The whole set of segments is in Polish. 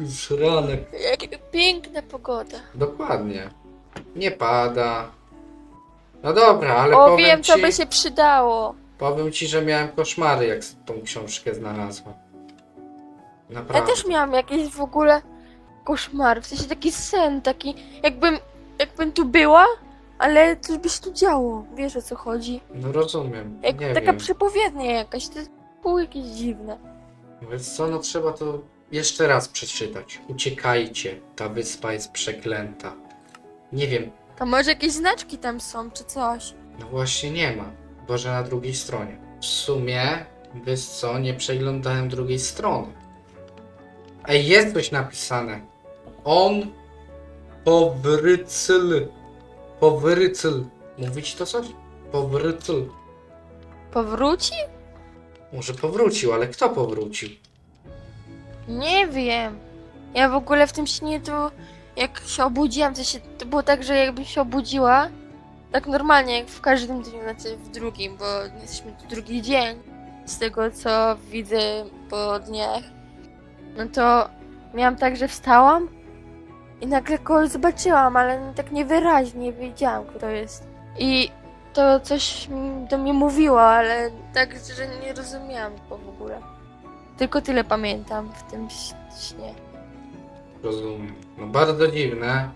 Już ranek. Jaka piękna pogoda. Dokładnie. Nie pada. No dobra, ale o, powiem wiem, ci, co by się przydało. powiem ci, że miałem koszmary, jak tą książkę znalazłem. Ja Naprawdę. też miałam jakieś w ogóle koszmar, w sensie taki sen, taki jakbym, jakbym tu była, ale coś by się tu działo. Wiesz o co chodzi? No rozumiem. Jak nie taka wiem. przepowiednia jakaś, to było jakieś dziwne. Więc co, no trzeba to jeszcze raz przeczytać. Uciekajcie, ta wyspa jest przeklęta. Nie wiem, To może jakieś znaczki tam są, czy coś. no właśnie nie ma. Boże na drugiej stronie. W sumie, wiesz co, nie przeglądałem drugiej strony. Ej, jest coś napisane. On powrycyl. Powrycyl. Mówić to coś? Powrycyl. Powróci? Może powrócił, ale kto powrócił? Nie wiem. Ja w ogóle w tym śnie to jak się obudziłam, to, się, to było tak, że jakbym się obudziła, tak normalnie jak w każdym dniu, znaczy w drugim, bo jesteśmy tu drugi dzień, z tego co widzę po dniach, no to miałam tak, że wstałam i nagle kogoś zobaczyłam, ale tak niewyraźnie wiedziałam, kto to jest. I to coś mi- do mnie mówiło, ale tak, że nie rozumiałam go w ogóle. Tylko tyle pamiętam w tym ś- śnie. Rozumiem. No bardzo dziwne.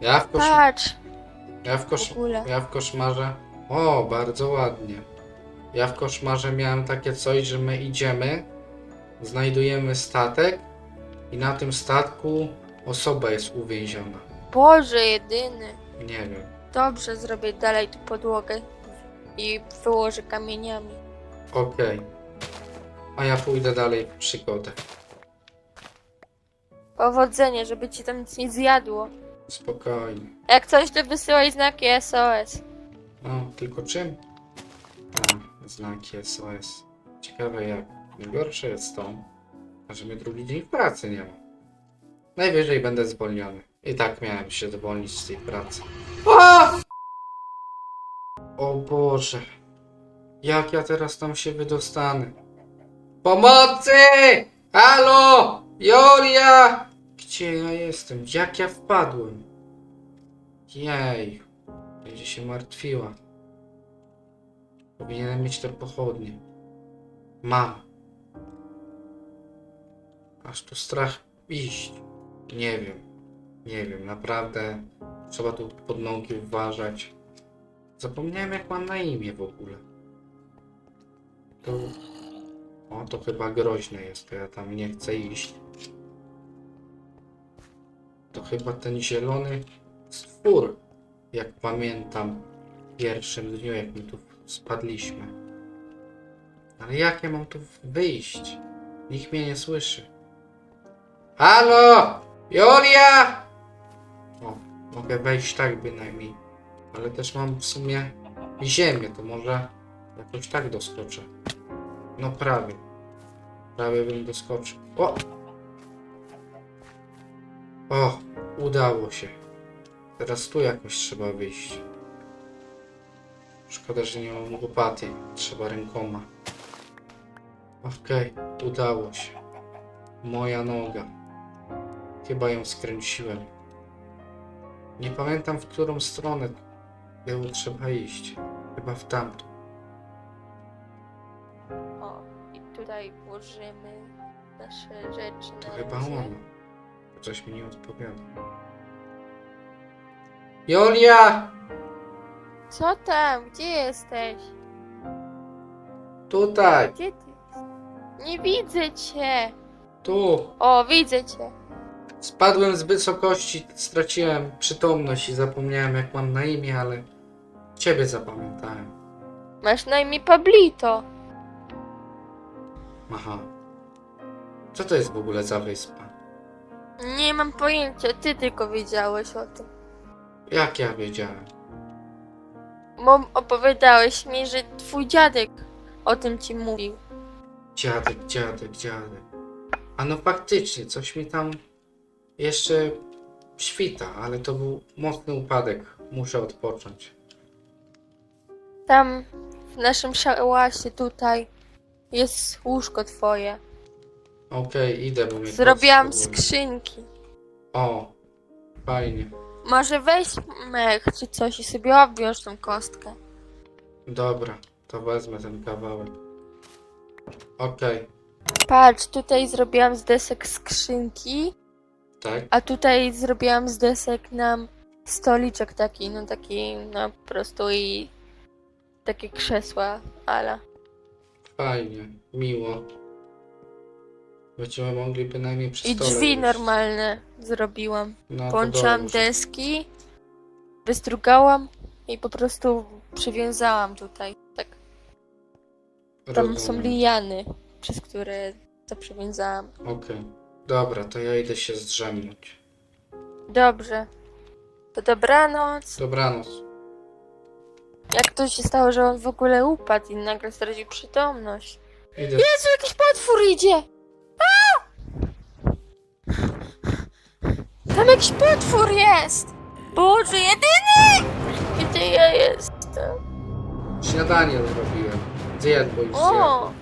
Ja w, kosz... Patrz, ja w, kosz... w ogóle. ja w koszmarze. O, bardzo ładnie. Ja w koszmarze miałem takie coś, że my idziemy, znajdujemy statek i na tym statku osoba jest uwięziona. Boże jedyny. Nie wiem. Dobrze, zrobię dalej tu podłogę i wyłożę kamieniami. Okej. A ja pójdę dalej w przygodę. Powodzenie, żeby ci tam nic nie zjadło. Spokojnie. Jak coś, to wysyłaj znaki SOS. No, tylko czym? A, znaki SOS. Ciekawe jak. Najgorsze jest to, że mnie drugi dzień w pracy nie ma. Najwyżej będę zwolniony. I tak miałem się zwolnić z tej pracy. A! O Boże. Jak ja teraz tam się wydostanę? Pomocy! Halo! Jolia! Gdzie ja jestem? Jak ja wpadłem? Jej. Będzie się martwiła. Powinienem mieć te pochodnie. Mam. Aż tu strach iść. Nie wiem. Nie wiem, naprawdę. Trzeba tu pod nogi uważać. Zapomniałem jak mam na imię w ogóle. To... O, to chyba groźne jest, to ja tam nie chcę iść. To chyba ten zielony stwór jak pamiętam, w pierwszym dniu, jak my tu spadliśmy. Ale jak ja mam tu wyjść? Nikt mnie nie słyszy. Halo! Julia! O, mogę wejść tak bynajmniej. Ale też mam w sumie ziemię, to może jakoś tak doskoczę. No prawie. Prawie bym doskoczył. O! O, udało się. Teraz tu jakoś trzeba wyjść. Szkoda, że nie mam łopaty. Trzeba rękoma. Okej, udało się. Moja noga. Chyba ją skręciłem. Nie pamiętam w którą stronę było trzeba iść. Chyba w tamtą. O, i tutaj włożymy nasze rzeczy To na chyba razie. ono. Coś mi nie odpowiada. Julia! Co tam? Gdzie jesteś? Tutaj! Gdzie ty? Nie widzę cię. Tu! O, widzę cię. Spadłem z wysokości, straciłem przytomność i zapomniałem jak mam na imię, ale ciebie zapamiętałem. Masz na imię Pablito. Aha. Co to jest w ogóle za wyspa? Nie mam pojęcia, ty tylko wiedziałeś o tym. Jak ja wiedziałem? Bo opowiadałeś mi, że twój dziadek o tym ci mówił. Dziadek, dziadek, dziadek. A no faktycznie, coś mi tam jeszcze świta, ale to był mocny upadek. Muszę odpocząć. Tam w naszym szałasie tutaj jest łóżko twoje. Okej, idę, bo mnie Zrobiłam kostkę boli. skrzynki. O, fajnie. Może weź mech czy coś i sobie obwiąż tą kostkę. Dobra, to wezmę ten kawałek. Okej, Patrz, tutaj zrobiłam z desek skrzynki, tak? a tutaj zrobiłam z desek nam stoliczek taki, no taki no po prostu i takie krzesła, ale Fajnie, miło. Będziemy mogli bynajmniej przy i stole drzwi jeść. normalne zrobiłam. No, to Połączyłam dobrze. deski, wystrugałam i po prostu przywiązałam tutaj. Tak, tam są Rozumiem. liany, przez które to przywiązałam. Okej. Dobra, to ja idę się zdrzemnąć. Dobrze. To dobranoc. Dobranoc. Jak to się stało, że on w ogóle upadł i nagle stracił przytomność? Idę. Jezu, jakiś potwór idzie! A! Tam jakiś potwór jest! Boże, jedyny! Gdzie ja jestem? Śniadanie zrobiłem. Zjadł i zjadł. O!